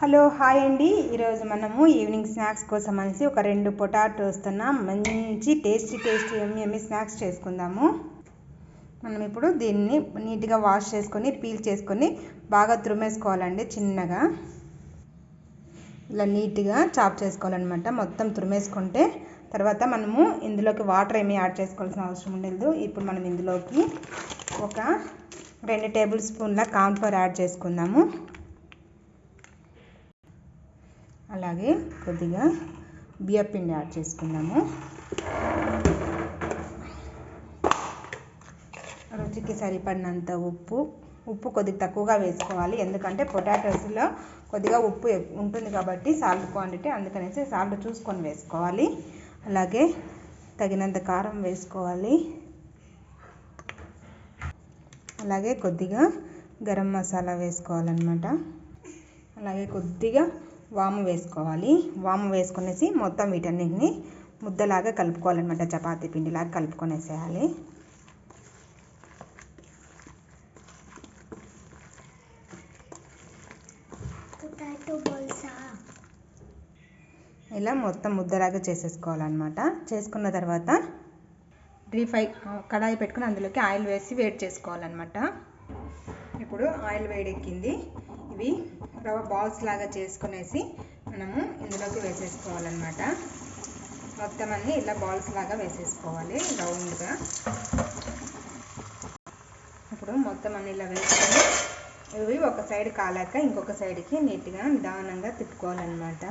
Hello hi అండి. ఈరోజు మనము ఈవినింగ్ స్నాక్స్ కోసం అనేసి ఒక రెండు పొటాటోస్తోన మంచి tasty tasty yummy yummy snacks చేసుకుందాము. మనం ఇప్పుడు దీన్ని నీట్గా వాష్ చేసుకొని పీల్ చేసుకొని బాగా తురిమేసుకోవాలండి చిన్నగా. ఇలా నీట్గా చాప్ చేసుకోవాలన్నమాట. మొత్తం తురిమేసుకుంటే తర్వాత మనము ఇందులోకి వాటర్ ఏమీ యాడ్ చేసుకోవాల్సిన అవసరం ఉండదు. ఇప్పుడు మనం ఇందులోకి ఒక రెండు టేబుల్ స్పూన్ల కార్న్ఫ్లవర్ యాడ్ చేసుకుందాము. అలాగే కొద్దిగా బియ్యపిండి యాడ్ చేసుకుందాము. రుచికి సరిపడినంత ఉప్పు ఉప్పు కొద్దిగా తక్కువగా వేసుకోవాలి. ఎందుకంటే పొటాటోస్లో కొద్దిగా ఉప్పు ఉంటుంది కాబట్టి సాల్ట్ క్వాంటిటీ అందుకనేసి సాల్ట్ చూసుకొని వేసుకోవాలి. అలాగే తగినంత కారం వేసుకోవాలి. అలాగే కొద్దిగా గరం మసాలా వేసుకోవాలన్నమాట. అలాగే కొద్దిగా వాము వేసుకోవాలి. వాము వేసుకునేసి మొత్తం వీటన్నిటిని ముద్దలాగా కలుపుకోవాలన్నమాట చపాతీ పిండిలాగా కలుపుకొనేసేయాలి. ఇలా మొత్తం ముద్దలాగా చేసేసుకోవాలన్నమాట. చేసుకున్న తర్వాత డ్రీ ఫ్రై కడాయి పెట్టుకుని అందులోకి ఆయిల్ వేసి వేడి చేసుకోవాలన్నమాట. ఇప్పుడు ఆయిల్ వేడెక్కింది. ఇవి రవ్వ బాల్స్ లాగా చేసుకునేసి మనము ఇందులోకి వేసేసుకోవాలన్నమాట. మొత్తం అన్ని ఇలా బాల్స్ లాగా వేసేసుకోవాలి రౌండ్గా. ఇప్పుడు మొత్తం అన్ని ఇలా వేసుకొని ఇవి ఒక సైడ్ కాలాక ఇంకొక సైడ్కి నీట్గా నిదానంగా తిప్పుకోవాలన్నమాట.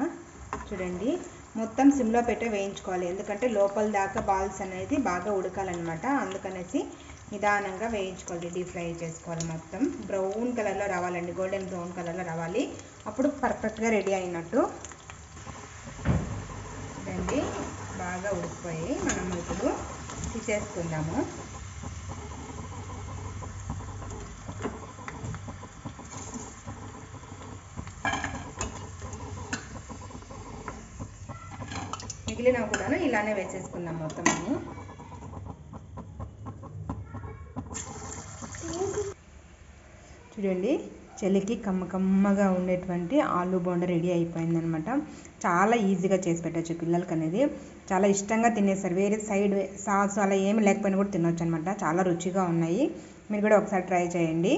చూడండి మొత్తం సిమ్లో పెట్టే వేయించుకోవాలి. ఎందుకంటే లోపల దాకా బాల్స్ అనేది బాగా ఉడకాలన్నమాట. అందుకనేసి నిదానంగా వేయించుకోవాలి డీప్ ఫ్రై చేసుకోవాలి మొత్తం. బ్రౌన్ కలర్లో రావాలండి గోల్డెన్ బ్రౌన్ కలర్లో రావాలి. అప్పుడు పర్ఫెక్ట్గా రెడీ అయినట్టు రండి బాగా ఉడికిపోయి మనం ఇప్పుడు తీసేసుకుందాము. మిగిలిన కూడా ఇలానే వేసేసుకుందాం మొత్తం చూడండి చలికి కమ్మ కమ్మగా ఉండేటువంటి ఆలు బోండా రెడీ అయిపోయిందనమాట. చాలా ఈజీగా చేసి పెట్టచ్చు పిల్లలకి అనేది చాలా ఇష్టంగా తినేస్తారు. వేరే సైడ్ సాస్ అలా ఏమి లేకపోయినా కూడా తినొచ్చు అనమాట చాలా రుచిగా ఉన్నాయి. మీరు కూడా ఒకసారి ట్రై చేయండి.